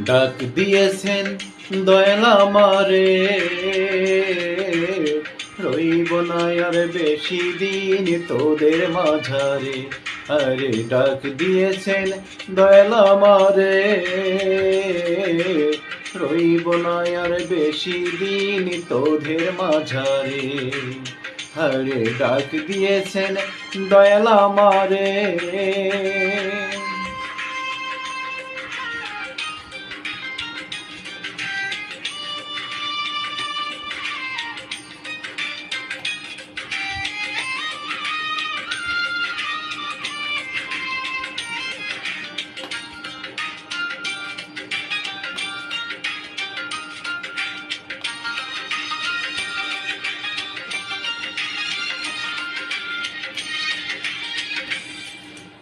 ডাক দিয়েছেন দয়াল আমারে। রইব না আর বেশি দিন তোদের মাঝারে। আরে ডাক দিয়েছেন দয়াল আমারে। রইব না আর বেশি দিন তোদের মাঝারে। হরে ডাক দিয়েছেন দয়াল আমারে।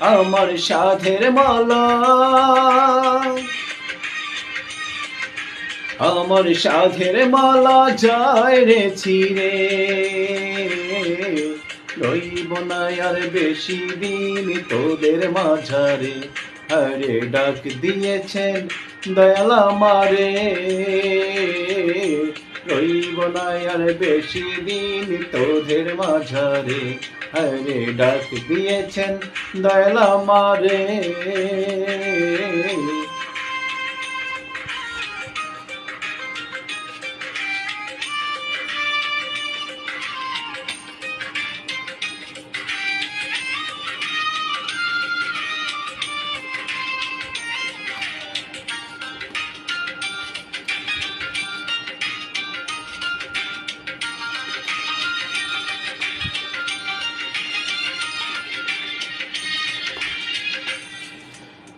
আমার সাধের মালা। আমার সাধের মালা যায় রে ছিড়ে রইব না আর বেশি দিন তোদের মাঝারে। হরে ডাক দিয়েছেন দয়াল আমারে। রইব না আর বেশি দিন তোদের মাঝারে। হরে ডাক দিয়েছেন দয়াল আমারে।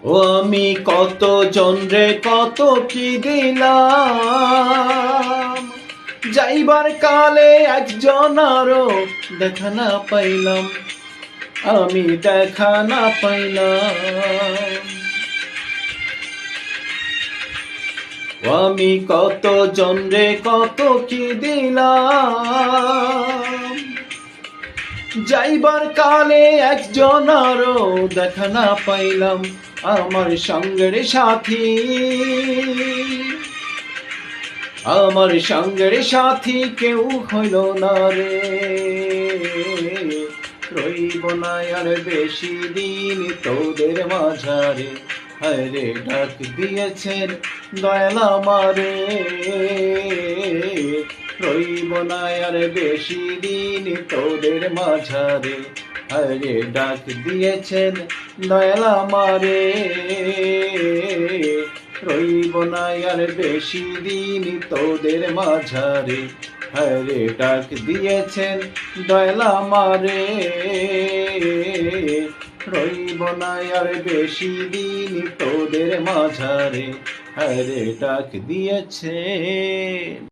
ও আমি কত জনরে কত কি দিলাম? যাইবার কালে একজন আরও দেখা না পাইলাম, আমি দেখা না পাইলাম। আমি কত জনরে কত কি দিলাম? যাইবার কালে একজন আরও দেখা না পাইলাম আমার সঙ্গের সাথী। আমার সঙ্গের সাথী কেউ হইল না রে। রইব না আর বেশি দিন তোদের মাঝারে। হরে ডাক দিয়েছেন দয়াল আমারে। আর বেশি দিন তোদের মাঝারে। হরে ডাক দিয়েছেন দয়াল আমারে রইব আর বেশি দিন তোদের মাঝারে। হরে ডাক দিয়েছেন দয়াল মারে। রইব না আর বেশি দিন তোদের মাঝারে। হরে ডাক দিয়েছে